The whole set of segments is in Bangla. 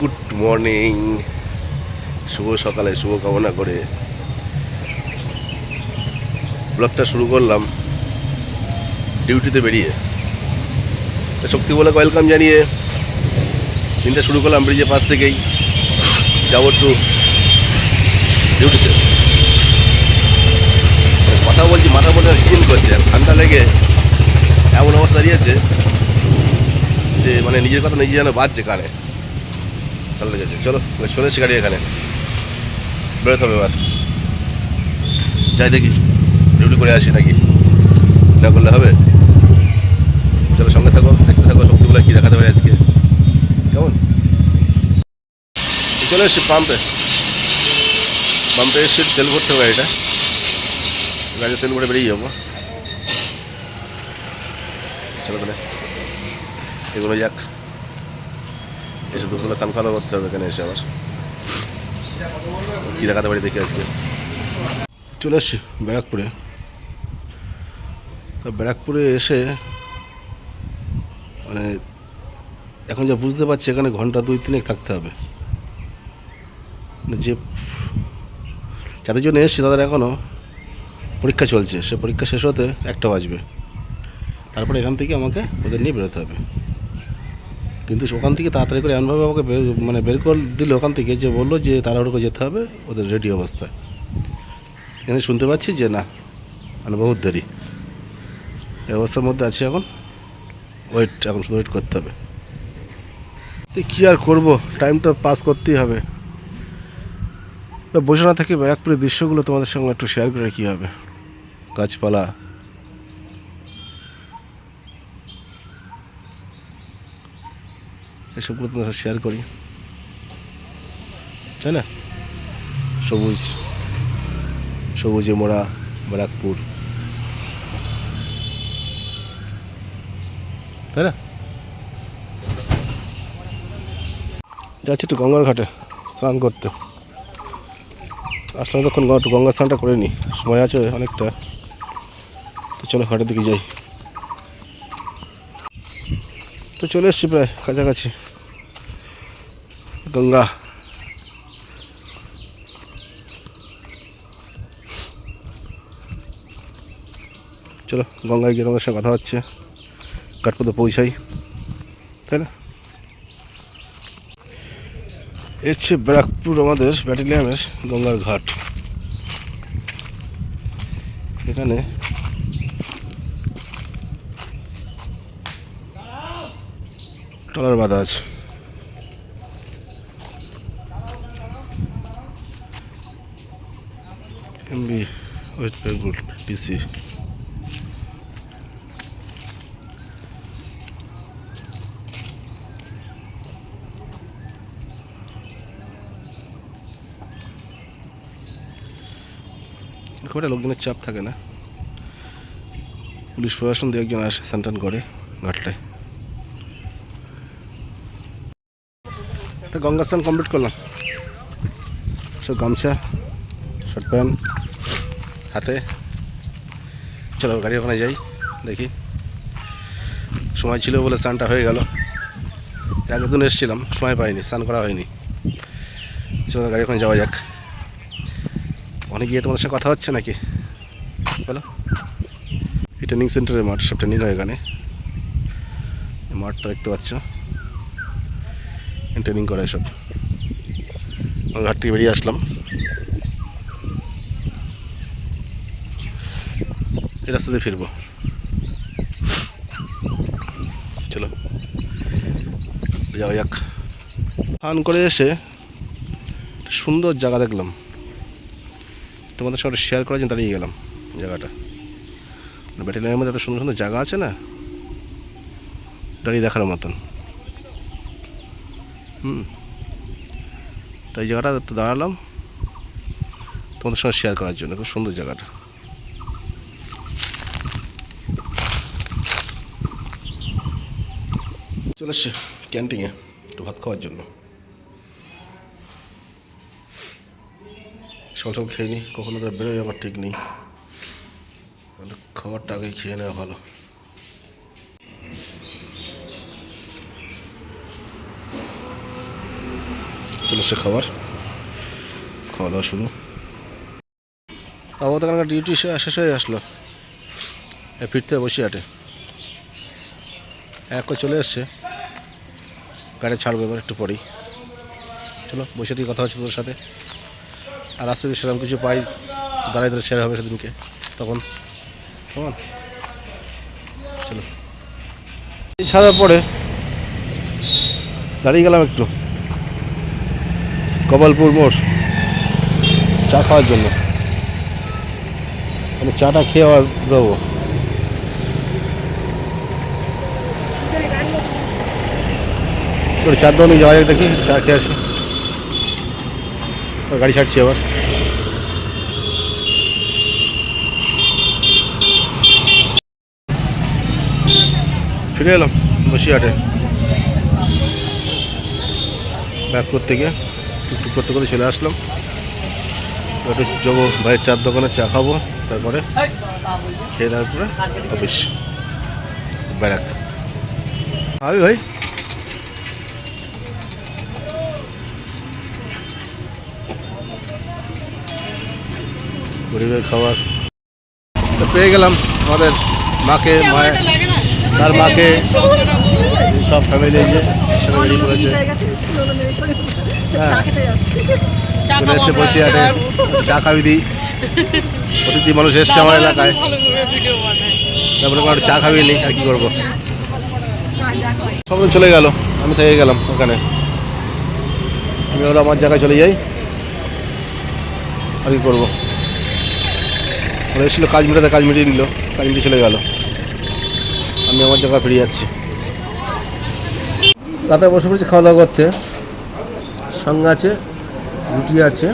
Good morning. শুভ সকালে শুভ কামনা করে ব্লগটা শুরু করলাম। ডিউটিতে বেরিয়ে। শক্তি বলে ওয়েলকাম জানিয়ে দিনটা শুরু করলাম ব্রিজের পাশ থেকেই। যাব একটু ডিউটিতে। কথা বলছি, মাথা মধ্যে হিজিন করছে ঠান্ডা লেগে এমন অবস্থা দাঁড়িয়েছে যে মানে নিজের কথা নিজে যেন বাজছে কানে। ভালো লেগেছে। চলো চলে এসে গাড়ি এখানে। বেরোতে হবে এবার। যাই দেখি ডিউটি করে আসি নাকি? না করলে হবে? চলো, সঙ্গে থাকো, দেখতে থাকো শক্তিগুলো কী দেখাতে পারে আজকে। কেমন? চলে এসছি পাম্পে পাম্পে এসে তেল ভরতে হবে এটা গাড়িতে তেল ভরে বেরিয়ে যাব। চলো তাহলে, এগুলো যাক। এসে দুপুরে স্নান খাওয়া করতে হবে এখানে এসে আবার। কী দেখাতে পারি দেখি আজকে। চলে এসছি ব্যারাকপুরে। তো ব্যারাকপুরে এসে মানে এখন যা বুঝতে পারছি এখানে ঘণ্টা দুই তিনেক থাকতে হবে। মানে যে যাদের জন্য এসছি তাদের এখনও পরীক্ষা চলছে। সে পরীক্ষা শেষ হতে একটা বাজবে। তারপরে এখান থেকে আমাকে ওদের নিয়ে বেরোতে হবে। কিন্তু ওখান থেকে তাড়াতাড়ি করে এমনভাবে আমাকে মানে বের করে দিল ওখান থেকে যে বলল যে তাড়াহুড়ো করে যেতে হবে, ওদের রেডি অবস্থায় এখানে শুনতে পাচ্ছি যে না মানে বহুত দেরি। এই অবস্থার মধ্যে আছি এখন। ওয়েট এখন শুধু ওয়েট করতে হবে। কী আর করব? টাইমটা পাস করতেই হবে। বসে না থেকে ব্যারাকপুরের দৃশ্যগুলো তোমাদের সঙ্গে একটু শেয়ার করে কী হবে। গাছপালা। এসবগুলো তোমাদের শেয়ার করি। তাই না? সবুজ, সবুজে মোড়া, ব্যারাকপুর। তাই না? যাচ্ছি একটু গঙ্গার ঘাটে, স্নান করতে। আসলে তখন একটু গঙ্গা স্নানটা করে নিই সময় আছে অনেকটা। তো চলো ঘাটের দিকে যাই। তো চলে এসছি প্রায় কাছাকাছি। গঙ্গা। চলো, গঙ্গায় গিয়ে তোমাদের সঙ্গে কথা হচ্ছে। পর্যন্ত পৌঁছাই। তাই না? এ হচ্ছে ব্যারাকপুর আমাদের ব্যাটালিয়ানের গঙ্গার ঘাট। এখানে টলার বাঁধা আছে। এমবি ওয়েস্ট বেঙ্গল ডিসি খুব একটা লোকজনের চাপ থাকে না। পুলিশ প্রশাসন দু একজন আসে স্যান্টান করে ঘাটটায় তো গঙ্গা স্নান কমপ্লিট করলাম। সব গামছা শার্ট প্যান্ট হাতে। চলো, গাড়ি ওখানে যাই, দেখি। সময় ছিল বলে স্নানটা হয়ে গেল। আগের দিন এসেছিলাম, সময় পাইনি, স্নান করা হয়নি। চলো, গাড়ি ওখানে যাওয়া যাক। অনেক গিয়ে তোমাদের সাথে কথা হচ্ছে নাকি? বলো। এই ট্রেনিং সেন্টারের মাঠ সব ট্রেনিং হয় এখানে। মাঠটা দেখতে পাচ্ছ। ট্রেনিং করে সব। ঘাট থেকে বেরিয়ে আসলাম। এই রাস্তা দিয়ে ফিরবো। চলো। যাওয়া যাক। ফান করে এসে সুন্দর জায়গা দেখলাম। তোমাদের সঙ্গে শেয়ার করার জন্য দাঁড়িয়ে গেলাম জায়গাটা। ব্যাটালিয়ানের মধ্যে এত সুন্দর সুন্দর জায়গা আছে না? দাঁড়িয়ে দেখার মতন। হুম। তাই জায়গাটা দাঁড়ালাম। তোমাদের সঙ্গে শেয়ার করার জন্য, খুব সুন্দর জায়গাটা। চলে এসছে ক্যান্টিনে একটু ভাত খাওয়ার জন্য। সকাল সকাল খেয়ে নিই কখনো তো বেরোয় আমার ঠিক নেই। খাবারটা আগেই খেয়ে নেওয়া ভালো। চলে এসছে খাবার। খাওয়া দাওয়া শুরু। আবহাওয়া তখন ডিউটি শেষ হয়ে আসলো। ফিরতে বসে আটে এক চলে এসছে। গাড়ি ছাড়বো এবার একটু পরেই। চলো, বসে দিয়ে কথা হচ্ছে তোর সাথে। আর আস্তে আস্তে সেরকম কিছু পাই দাঁড়াই দাঁড়াই সেরা হবে সেদিনকে, তখন। কেমন? চলো। ছাড়ার পরে দাঁড়িয়ে গেলাম একটু। কপালপুর মোড়, চা খাওয়ার জন্য। মানে চাটা খেয়ে আবার বেরোবো। চলো চার দোকানে যাওয়া যাক দেখি, চা খেয়ে আসি। গাড়ি ছাড়ছি আবার। ফিরে এলাম বসিরহাটে। ব্যাক করতে গিয়ে, টুকটুক করতে করতে চলে আসলাম। একটু যাব ভাইয়ের চার দোকানে চা খাব, তারপরে খেয়ে তারপরে অফিস। ব্যারাক। হবে ভাই গরিবের খাবার। তো পেয়ে গেলাম আমাদের মাকে মায়ের তার মাকে। সব ফ্যামিলি যে রেডি করেছে। হ্যাঁ। চলে এসে বসে আটে চা খাবি দিই অতিথি মানুষ এসছে আমার এলাকায়। তারপরে কোনো চা খাবি নি আর কি করব? সব চলে গেল আমি থেকে গেলাম ওখানে। আমি ওরা আমার জায়গায় চলে যাই। আর কি করব? ওরা এসেছিল কাজ মেটাতে কাজ মিটিয়ে নিল কাজ মিটিয়ে চলে গেল। আমি আমার জায়গায় ফিরে যাচ্ছি। রাতে বসে পড়েছি খাওয়া দাওয়া করতে। সঙ্গে আছে, রুটি আছে,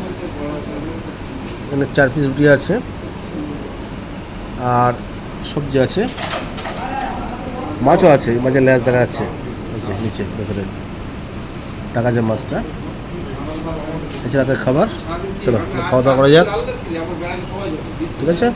এখানে চার পিস রুটি আছে, আর সবজি আছে, মাছও আছে মাছের ল্যাস দেখা যাচ্ছে নিচে, ভেতরে। টাকা যে মাছটা। আছে রাতের খাবার। চলো খাওয়া দাওয়া করা যাক। ঠিক আছে?